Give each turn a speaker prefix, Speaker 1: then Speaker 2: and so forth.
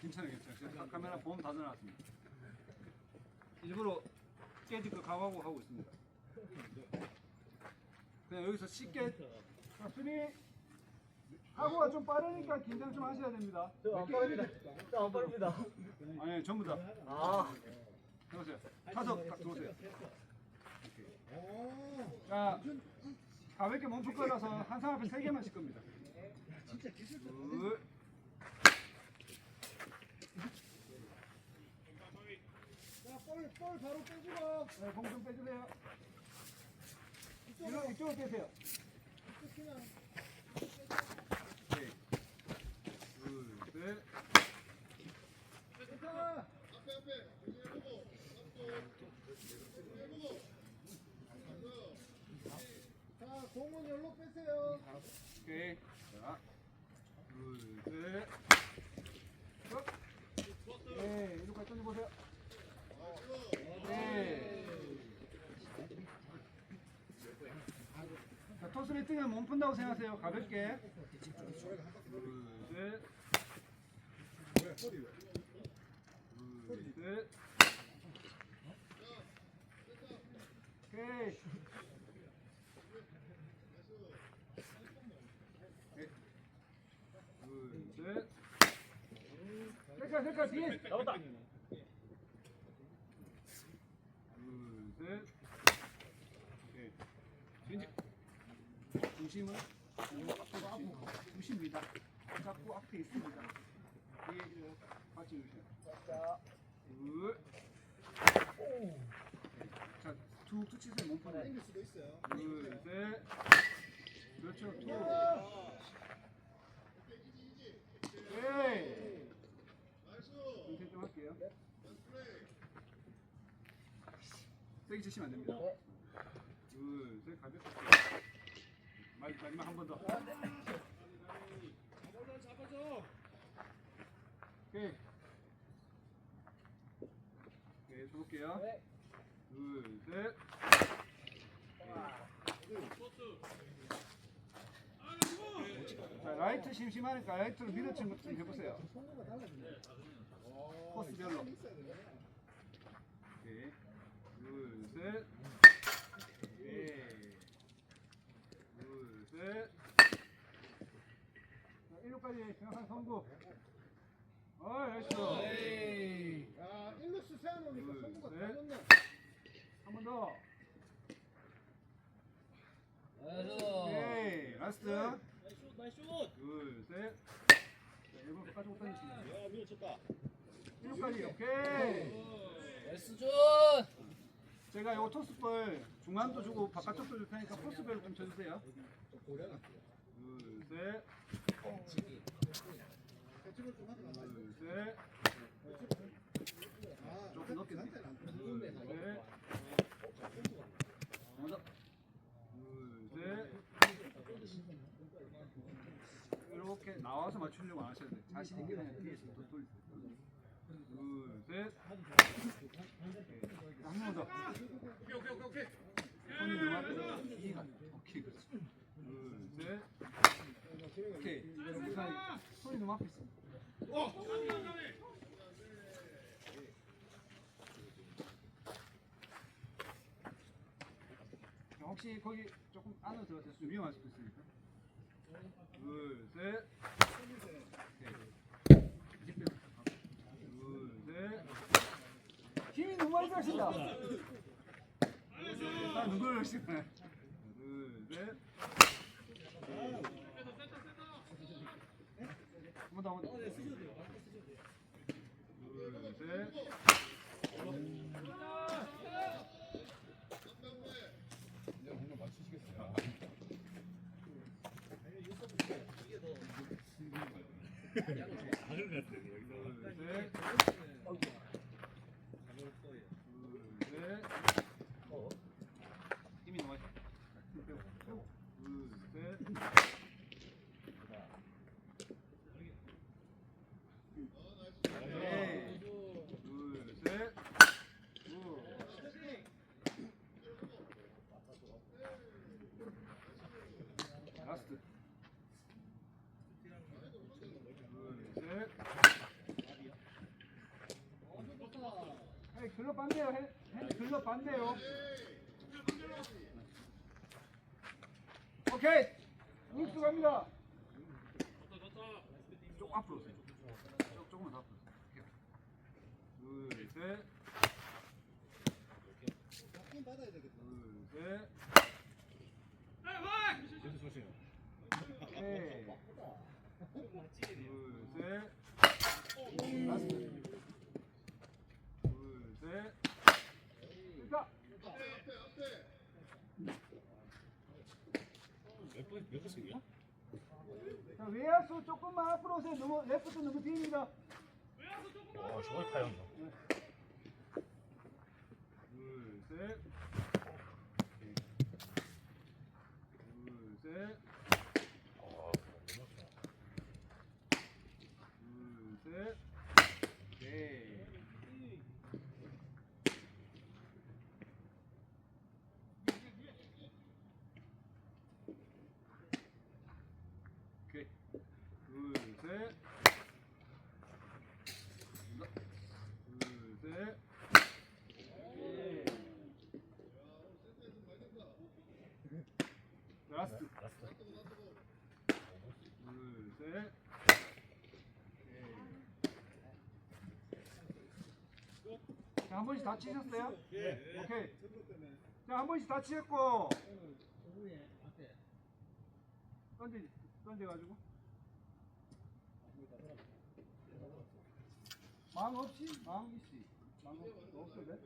Speaker 1: 괜찮아요, 괜찮아요. 제가 카메라 보험 다 넣어놨습니다. 일부러 깨질 거 각오하고 하고 있습니다. 그냥 여기서 쉽게 자, 수비 하고가 좀 빠르니까 긴장 좀 하셔야 됩니다.
Speaker 2: 저안 빠릅니다. 저안 빠릅니다.
Speaker 1: 아니 전부 다
Speaker 2: 아,
Speaker 1: 들어오세요. 타석 딱 들어오세요. 자 가볍게 멈출 거라서 한 사람 앞에 세 개만 칠 겁니다. 둘.
Speaker 3: 볼, 볼 바로 빼주고
Speaker 1: 네, 공좀 빼주세요. 이쪽, 이쪽으로 빼세요.
Speaker 3: 그냥
Speaker 1: 오케이. 둘, 셋.
Speaker 3: 괜찮아 자 공은 열로 빼세요
Speaker 1: 오케이. 자, 둘, 셋. 쭉. 네, 이쪽까지 던져보세요. 네. 자, 토스를 뜨면 몸 푼다고 생각하세요. 가볍게. 둘, 셋. 오케이. 둘, 셋. 잠깐, 잠깐, 뒤에.
Speaker 2: 잡았다.
Speaker 1: 둘, 셋. 오케이. 진지. 중심은 앞으로 앞으로 중심입니다. 자꾸 앞에 있습니다. 뒤에 같이 주세요. 둘. 자, 툭툭 치세요. 몸 푸는.
Speaker 3: 땡길 수도 있어요
Speaker 1: 둘, 셋. 그렇죠. 인쇄 좀 할게요. 세게 치시면 안 됩니다. 둘, 셋, 가볍게. 마지막, 마지막 한 번 더. 오케이. 오케이, 쳐볼게요. 둘, 셋. 자, 라이트 심심하니까 라이트로 밀어친 것좀 해보세요. 코스별로. 오케이. 둘, 셋. 오케이. 둘, 셋. 자, 1루까지 정확한 선구. 어, 나이스.
Speaker 3: 야 일루스 세워놓으니까
Speaker 1: 둘,
Speaker 3: 선수가
Speaker 1: 셋.
Speaker 3: 다 좋네
Speaker 1: 한 번 더. 오케이. 라스트. 둘, 셋. 자, 1번 끝까지 못 던지시면 돼요.
Speaker 2: 야, 밀어쳤다.
Speaker 1: 1루까지. 오케이.
Speaker 2: S존.
Speaker 1: 제가 요 토스볼 중간도 주고 바깥쪽도 줄 테니까 코스별로 좀 쳐주세요. 둘, 셋. 둘, 셋.
Speaker 3: 아,
Speaker 1: 조금 높게
Speaker 3: 나한테는 안
Speaker 1: 둘,
Speaker 3: 보이는데.
Speaker 1: 셋. 먼저. 둘, 셋. 이렇게 나와서 맞추려고 안 하셔도 돼요. 자신 있게 그냥 뒤에서 또 돌리세요. 둘, 셋. 한번 더. 오케이, 오케이, 오케이, 오케이. 손이 앞에서 이해가 안 돼. 오케이, 그렇지. 둘, 셋. 오케이. 우선 손이 너무 앞에 있어. 자, 혹시 거기 조금 안으로 들어가서 좀 위험할 수도 있으니까. 둘, 셋. 오케이. 이제 빼요. 둘, 셋. 힘이 너무 많이 들어가신다. 아, 누구를 하시나요? 둘, 셋. 한번 더, 한번 더. 둘, 셋. 둘, 셋. 둘, 셋. 힘이 너무 많이. 힘 빼고, 빼고. 둘, 셋. 오케이. 둘, 셋. 구. 라스트. 둘, 셋. 반대요. 핸- 핸드 글럽 반대요. 오케이. 우익수 갑니다. 좀 앞으로 오세요. 조- 조금만 더 앞으로. 오세요. 둘, 셋.
Speaker 3: 받아야 되겠다.
Speaker 1: 둘, 셋. 오케이. 둘, 셋. 둘, 셋. 됐다. 자, 외야수 조금만 앞으로 오세요. 너무 레프트 너무 뒤입니다.
Speaker 4: 와, 저걸 파였나?
Speaker 1: 둘, 셋. 둘, 셋.
Speaker 4: 아,
Speaker 1: 둘, 셋. 오케이. 오케이. 둘, 셋. 둘, 셋. 오케이. 라스트.
Speaker 4: 라스트.
Speaker 1: 둘, 셋. 자, 한 번씩 다 치셨어요? 네. 오케이. 자, 한 번씩 다 치셨고. 던지, 던져가지고. 마음 없이? 마음 있지. 마음 없, 없어도 돼?